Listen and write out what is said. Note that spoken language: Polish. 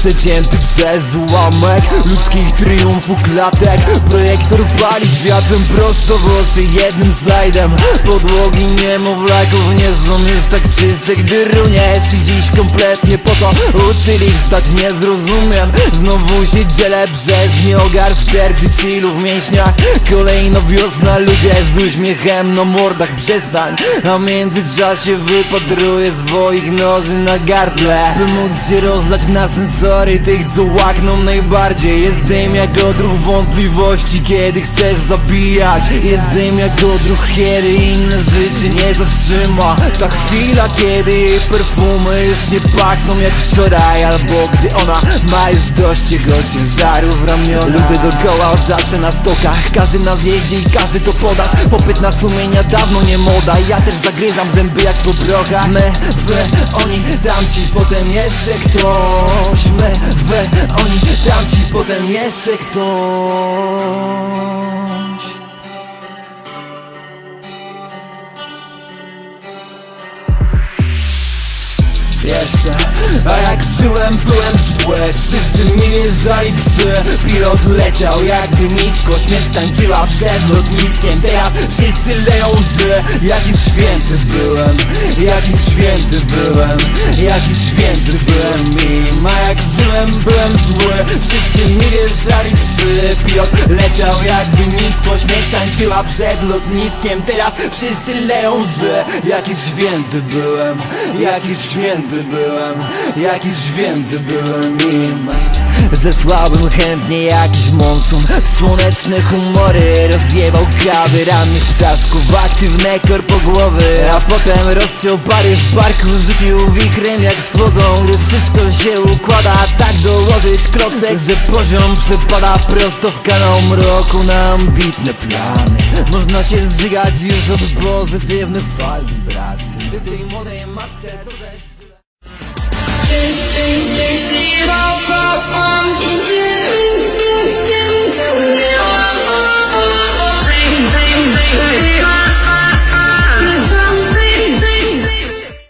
przecięty przez ułamek Ludzkich triumfu klatek. Projektor wali światłem prosto w oczy jednym slajdem Podłogi niemowlaków nie są już tak czyste Gdy runiesz i dziś kompletnie po to uczyli wstać. Nie zrozumiem, znowu się dzielę przez nieogar sterty chillu w mięśniach. Kolejno wiosna, ludzie z uśmiechem na mordach przestań. A w międzyczasie wypatruję swoich noży na gardle By móc się rozlać na sensory tych co łakną najbardziej Jest jak odruch wątpliwości kiedy chcesz zabijać. Jest jak odruch kiedy inne życie nie zatrzyma. Ta chwila kiedy jej perfumy już nie pachną jak wczoraj Albo gdy ona ma już dość jego ciężaru w ramionach Ludzie dookoła od zawsze na stokach Każdy nas jeździ i każdy to podasz. Popyt na sumienia dawno nie moda Ja też zagryzam zęby jak po brokach My, wy, oni, dam ci potem jeszcze ktoś My, wy, oni, dam ci potem jeszcze ktoś jeszcze A jak żyłem, byłem zły Wszyscy mnie wjeżdżali psy. Pilot leciał jakby nisko Śmierć tańczyła przed lotniskiem. Teraz wszyscy leją łzy. Jaki święty byłem Jaki święty byłem Jaki święty byłem im A jak żyłem, byłem zły. Wszyscy mnie wjeżdżali psy Pilot leciał jakby nisko Śmierć tańczyła przed lotniskiem Teraz wszyscy leją łzy. Jaki święty byłem Jaki święty byłem Jaki święty byłem Zesłałbym chętnie jakiś monsun Słoneczne humory Rozjebał kawy rannych ptaszków Aktywne korpogłowy A potem rozciął pary w parku Rzucił wichrem jak słodzą Gdy wszystko się układa Tak dołożyć klocek Że poziom przepada prosto w kanał mroku Na ambitne plany Można się zżygać już od pozytywnych fal wibracji Tej młodej matce to też.